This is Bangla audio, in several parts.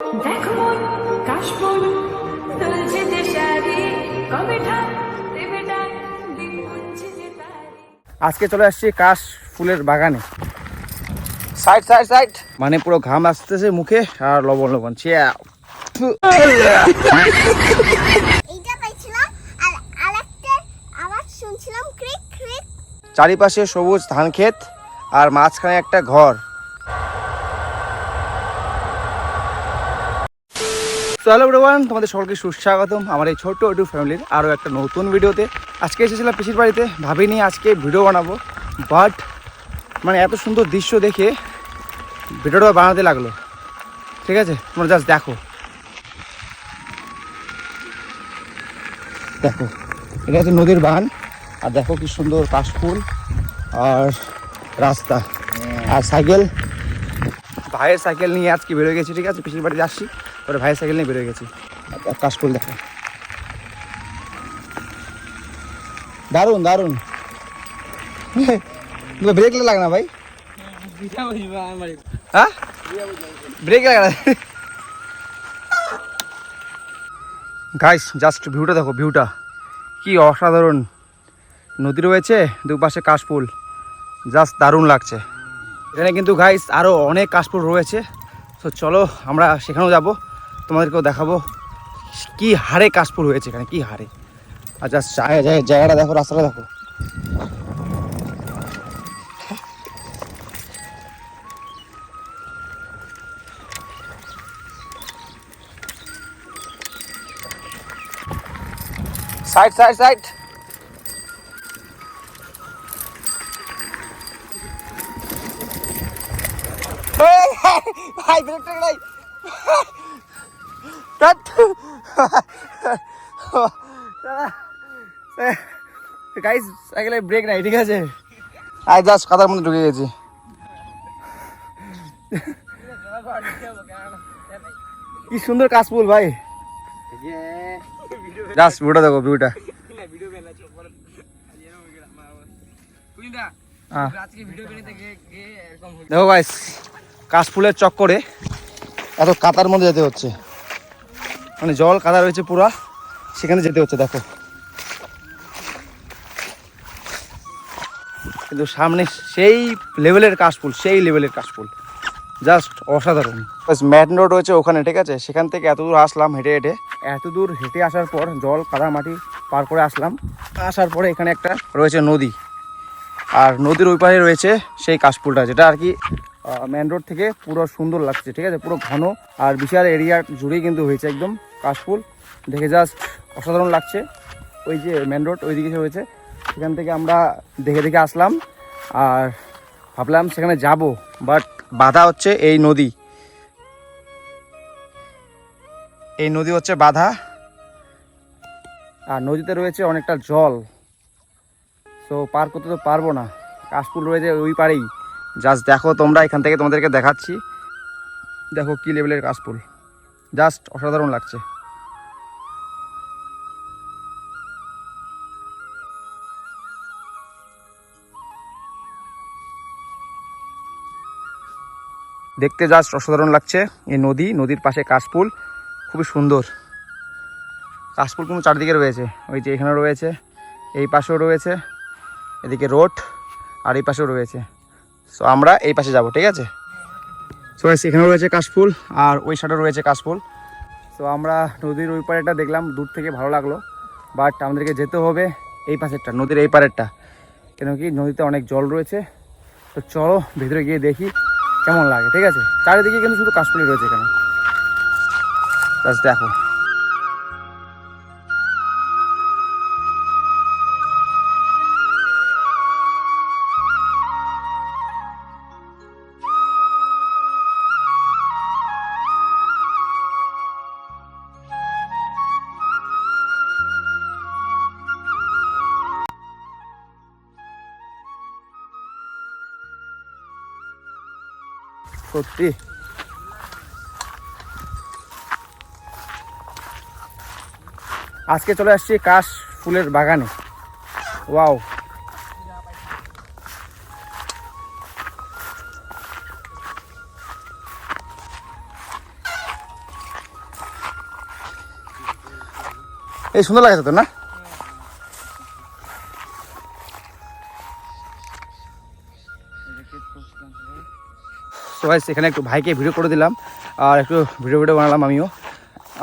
দেখ মন কাশবন দুলছে যে শাড়ি কবে ঠাক দেবে ডাক দিন গুনছে যে তারি। আজকে চলে আসছি কাশ ফুলের বাগানে। সাইড সাইড সাইড মানে পুরো ঘাম আসতেছে মুখে আর লবণ লবণ। ছিয়া এইটা পাইছিলাম আর আরেকটা আওয়াজ শুনছিলাম ক্রিক ক্রিক। চারিপাশে সবুজ ধান ক্ষেত আর মাঝখানে একটা ঘর। হ্যালো তোমাদের সকলকে সুস্বাগতম আমার এই ছোট্ট একটু ফ্যামিলির আরও একটা নতুন ভিডিওতে। আজকে এসেছিলাম পিসির বাড়িতে, ভাবিনি আজকে ভিডিও বানাবো বাট মানে এত সুন্দর দৃশ্য দেখে ভিডিওটা বানাতে লাগল। ঠিক আছে, তোমরা জাস্ট দেখো। দেখো, এটা হচ্ছে নদীর বান, আর দেখো কি সুন্দর কাশফুল আর রাস্তা আর সাইকেল। ভাইয়ের সাইকেল নিয়ে আজকে বেরোয় গেছি, ঠিক আছে? পিসির বাড়িতে আসছি পরে ভাইয়ের সাইকেল নিয়ে বেরোয় গেছি। কাশফুল দেখো। দারুণ দারুণ। ব্রেক লাগে না ভাই? হ্যাঁ? ব্রেক লাগে না। গাইস জাস্ট ভিউটা দেখো ভিউটা কি অসাধারণ। নদী রয়েছে দুপাশে কাশফুল। জাস্ট দারুণ লাগছে। এখানে কিন্তু গাইস আরও অনেক কাশফুল রয়েছে। তো চলো আমরা সেখানেও যাব। তোমাদেরকেও দেখাবো। কি হারে কাশফুল হয়েছে এখানে, কি হারে। জাস্ট জায়গাটা দেখো, রাস্তাটা দেখো। Side side side. ভাই ব্রেক টেক নাই গাইস সাইকেলে ব্রেক নাই ঠিক আছে? আই জাস্ট কাদার মধ্যে ঢুকে গেছি। কি সুন্দর কাশফুল ভাই। জাস্ট ভিউটা দেখো ভিউটা। দেখো গাইস কাশফুলের চক্করে এত কাতার মধ্যে যেতে হচ্ছে। মানে জল কাদা রয়েছে পুরা, সেখানে যেতে হচ্ছে, দেখো। কিন্তু সামনে সেই লেভেলের কাশফুল, সেই লেভেলের কাশফুল। জাস্ট অসাধারণ। ম্যাট রোড রয়েছে ওখানে, ঠিক আছে? সেখান থেকে এত দূর আসলাম হেঁটে হেঁটে। এত দূর হেঁটে আসার পর জল, কাদা, মাটি পার করে আসলাম। আসার পরে এখানে একটা রয়েছে নদী। আর নদীর ওই পারে রয়েছে সেই কাশফুলটা, যেটা আর কি মেন রোড থেকে পুরো সুন্দর লাগছে, ঠিক আছে? পুরো ঘন। আর বিশাল এরিয়া জুড়েই কিন্তু হয়েছে একদম। কাশফুল। দেখে জাস্ট অসাধারণ লাগছে। ওই যে মেন রোড ওই দিকে হয়েছে। সেখান থেকে আমরা দেখে দেখে আসলাম। আর ভাবলাম সেখানে যাব বাট বাধা হচ্ছে এই নদী। এই নদী হচ্ছে বাধা। আর নদীতে রয়েছে অনেকটা জল। তো পার করতে তো পারব না। কাশফুল রয়েছে ওই পারেই। জাস্ট দেখো তোমরা, এখান থেকে তোমাদেরকে দেখাচ্ছি। দেখো কি লেভেলের কাশফুল। জাস্ট অসাধারণ লাগছে। দেখতে জাস্ট অসাধারণ লাগছে এই নদী, নদীর পাশে কাশফুল, খুবই সুন্দর। কাশফুল কিন্তু চারদিকে রয়েছে, ওই যে এখানে রয়েছে, এই পাশেও রয়েছে, এদিকে রোড, আর এই পাশেও রয়েছে। সো আমরা এই পাশে যাব, ঠিক আছে? সো এখানেও রয়েছে কাশফুল আর ওই সাইডে রয়েছে কাশফুল। তো আমরা নদীর ওই পাড়েটা দেখলাম, দূর থেকে ভালো লাগল। বাট আমাদেরকে যেতে হবে এই পাশেরটা, নদীর এই পাড়েরটা। কেন কি, নদীতে অনেক জল রয়েছে। তো চলো, ভিতরে গিয়ে দেখি কেমন লাগে, ঠিক আছে? চারিদিকে কিন্তু শুধু কাশফুলই রয়েছে এখানে। দেখো। সত্যি। আজকে চলে আসছি কাশ ফুলের বাগানে। ওয়াও। এই সুন্দর লাগে তো না? ভাই সেখানে একটু ভাইকে ভিডিও করে দিলাম, আর একটু ভিডিও ভিডিও বানালাম আমিও।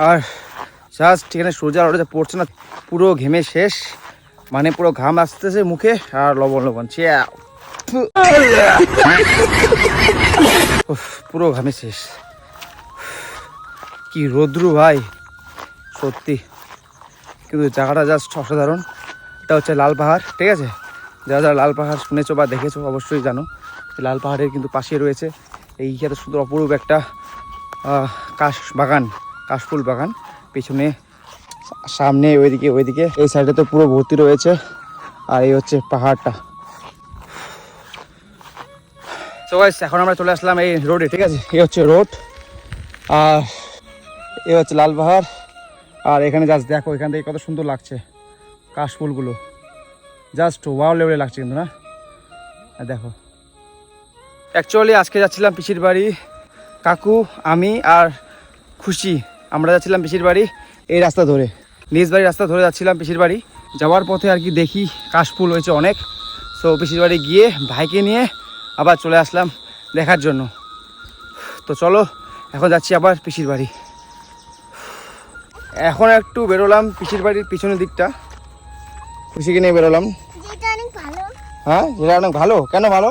আর জাস্ট এখানে আলোটা যে পড়ছে না, পুরো ঘেমে শেষ মানে পুরো ঘাম আসতেছে মুখে, আর লবণ লবণ পুরো ঘামে শেষ। কি রোদ্রু ভাই, সত্যি। কিন্তু জায়গাটা জাস্ট অসাধারণ। এটা হচ্ছে লাল পাহাড়, ঠিক আছে? যারা যারা লাল পাহাড় শুনেছো বা দেখেছ, অবশ্যই জানো। লাল পাহাড়ের কিন্তু পাশে রয়েছে। এই এত সুন্দর অপরূপ একটা কাশ বাগান কাশফুল বাগান। পেছনে, সামনে, ওইদিকে ওইদিকে। এই সাইডে তো পুরো ভর্তি রয়েছে। আর এই হচ্ছে পাহাড়টা। এখন আমরা চলে আসলাম এই রোডে, ঠিক আছে? এই হচ্ছে রোড। আর এ হচ্ছে লাল পাহাড়। আর এখানে জাস্ট দেখো, এখান থেকে কত সুন্দর লাগছে কাশফুলগুলো জাস্ট ওয়াও লেভেলে লাগছে কিন্তু না? দেখো। অ্যাকচুয়ালি আজকে যাচ্ছিলাম পিসির বাড়ি। কাকু আমি আর খুশি আমরা যাচ্ছিলাম পিসির বাড়ি এই রাস্তা ধরে। নিজ বাড়ির রাস্তা ধরে যাচ্ছিলাম পিসির বাড়ি। যাওয়ার পথে আর কি দেখি কাশফুল হয়েছে অনেক। সো পিসির বাড়ি গিয়ে ভাইকে নিয়ে আবার চলে আসলাম দেখার জন্য। তো চলো এখন যাচ্ছি আবার পিসির বাড়ি। এখন একটু বেরোলাম পিসির বাড়ির পিছনের দিকটা। খুশিকে নিয়ে বেরোলাম। হ্যাঁ যেটা অনেক ভালো? কেন ভালো?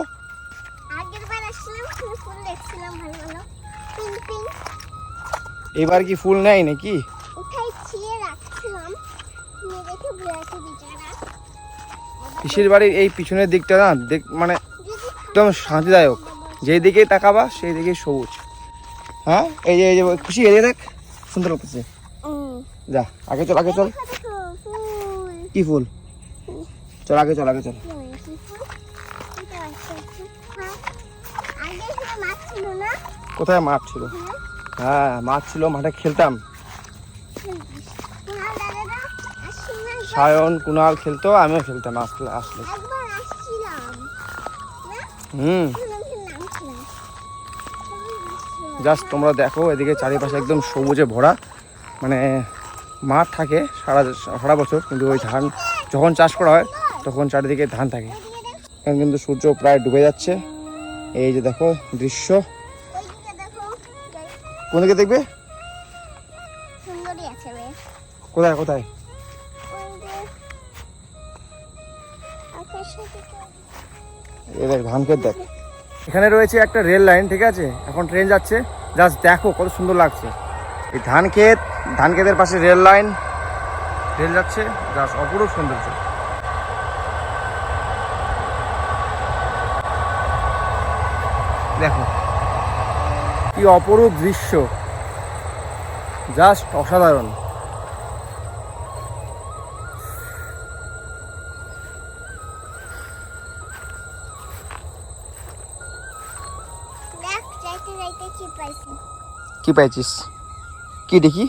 এবার কি ফুল নেয় নাকি? পিসির বাড়ির এই পিছনের দিকটা না দেখ মানে একদম শান্তিদায়ক। যেই দিকে তাকাবা সেই দিকে সবুজ। হ্যাঁ? এই যে এই যে খুশি এদিকে দেখ সুন্দর লাগতেছে। যা আগে চল আগে চল। কি ফুল? চল আগে চল আগে চল। না? কোথায় মাঠ ছিল? হ্যাঁ মাঠ ছিল মাঠে খেলতাম। সায়ন কুনাল খেলতো আমিও খেলতাম আসলে আসলে। হুম। জাস্ট তোমরা দেখো এদিকে চারিপাশে একদম সবুজে ভরা। মানে মাঠ থাকে সারা সারা বছর কিন্তু ওই ধান যখন চাষ করা হয় তখন চারিদিকে ধান থাকে। এখন কিন্তু সূর্য প্রায় ডুবে যাচ্ছে। এই যে দেখো দৃশ্য। কোন দিকে দেখবে? সুন্দরী আছে কোথায় কোথায়? এ দেখ ধান দেখ। এখানে রয়েছে একটা রেল লাইন ঠিক আছে? এখন ট্রেন যাচ্ছে। জাস্ট দেখো কত সুন্দর লাগছে। এই ধান ক্ষেত ধান ক্ষেতের পাশে রেল লাইন। রেল যাচ্ছে জাস্ট অপরূপ সৌন্দর্য। দেখো কি অপরূপ দৃশ্য। জাস্ট অসাধারণ। কি পাইছিস? কি দেখি?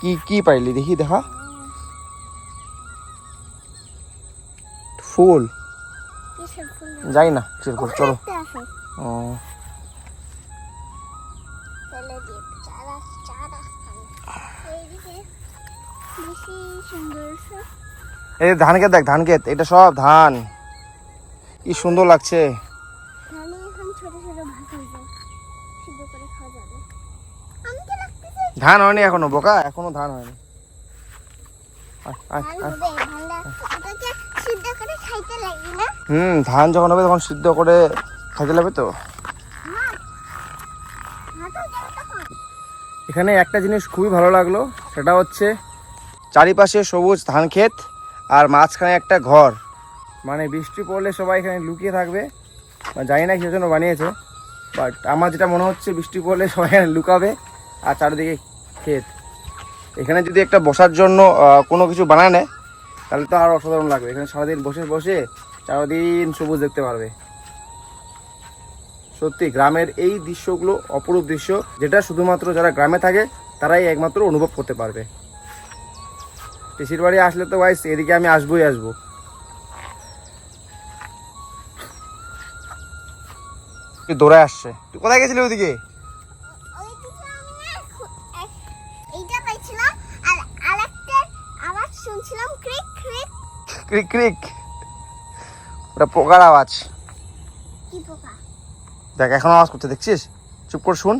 কি কি পাইলি দেখি দেখা। ফুল। যাই না চলো। ও, এই ধান ক্ষেত দেখ ধান ক্ষেত এটা সব ধান। কি সুন্দর লাগছে। ধানে হয়ে হয়নি এখনও বোকা এখনও ধান হয়নি। হুম ধান যখন হবে তখন সিদ্ধ করে খাইতে লাগবে তো? এখানে একটা জিনিস খুবই ভালো লাগল, সেটা হচ্ছে চারিপাশে সবুজ ধান ক্ষেত আর মাঝখানে একটা ঘর। মানে বৃষ্টি পড়লে সবাই এখানে লুকিয়ে থাকবে। বা জানি না কিসের জন্য বানিয়েছে বাট আমার যেটা মনে হচ্ছে বৃষ্টি পড়লে সবাই এখানে লুকাবে আর চারিদিকে ক্ষেত। এখানে যদি একটা বসার জন্য কোনো কিছু বানায় নেয়, তাহলে তো আরও অসাধারণ লাগবে। এখানে সারাদিন বসে বসে সারাদিন সবুজ দেখতে পারবে। সত্যি গ্রামের এই দৃশ্যগুলো অপরূপ দৃশ্য যেটা শুধুমাত্র যারা গ্রামে থাকে তারাই একমাত্র অনুভব করতে পারবে। পিসির বাড়ি আসলে তো ভাই এদিকে আমি আসবোই আসব। দৌড়ে আসছে। তুই কোথায় গেছিলি ওদিকে ক্রিক ক্রিক। ওটা পোকার আওয়াজ। কি পোকা? দেখ এখন আওয়াজ করতে দেখছিস? চুপ করে শুন।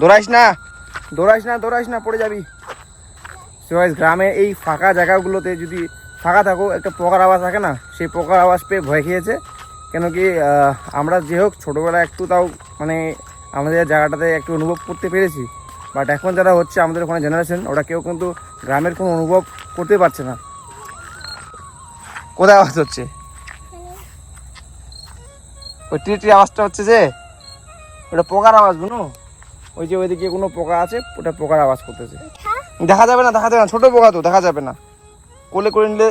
দৌড়াইস না দৌড়াইস না দৌড়াইস না পড়ে যাবি। গ্রামে এই ফাঁকা জায়গাগুলোতে যদি ফাঁকা থাকো একটা পোকার আওয়াজ থাকে না সেই পোকার আওয়াজ পেয়ে ভয় খেয়েছে। কেন কি আমরা যে হোক ছোটোবেলায় একটু তাও মানে আমাদের জায়গাটাতে একটু অনুভব করতে পেরেছি। বাট এখন যারা হচ্ছে আমাদের ওখানে জেনারেশন ওরা কেউ কিন্তু গ্রামের কোনো অনুভব করতে পারছে না। কোথায় আওয়াজ হচ্ছে? ওই টি টি আওয়াজটা হচ্ছে যে ওটা পোকার আওয়াজ বুনো। ওই যে ওইদিকে কোনো পোকা আছে ওটা পোকার আওয়াজ করতেছে। দেখা যাবে না দেখা যাবে না ছোটো পোকা তো দেখা যাবে না। কোলে করে নিলে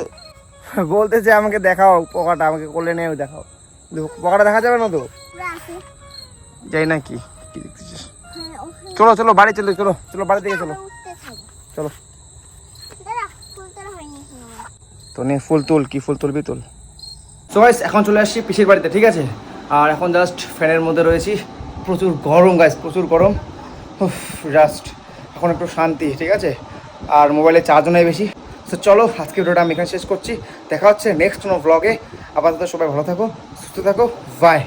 বলতেছে আমাকে দেখাও পোকাটা আমাকে কোলে নিয়ে দেখাও। পোকাটা দেখা যাবে না তো? যাই না কি কি দেখতেছিস। চলো চলো, বাড়ি চলো চলো চলো, বাড়ি থেকে চলো। চলো। তো নে ফুল তুল, কি ফুল তুলবি তুল। সো গাইস এখন চলে আসছি পিসির বাড়িতে, ঠিক আছে? আর এখন জাস্ট ফ্যানের মধ্যে রয়েছি। প্রচুর গরম গাইস প্রচুর গরম। জাস্ট এখন একটু শান্তি, ঠিক আছে? আর মোবাইলে চার্জও নেই বেশি। তো চলো আজকে ভিডিওটা আমি এখানে শেষ করছি। দেখা হচ্ছে নেক্সট কোনো ব্লগে আপাতত সবাই ভালো থাকো, সুস্থ থাকো বাই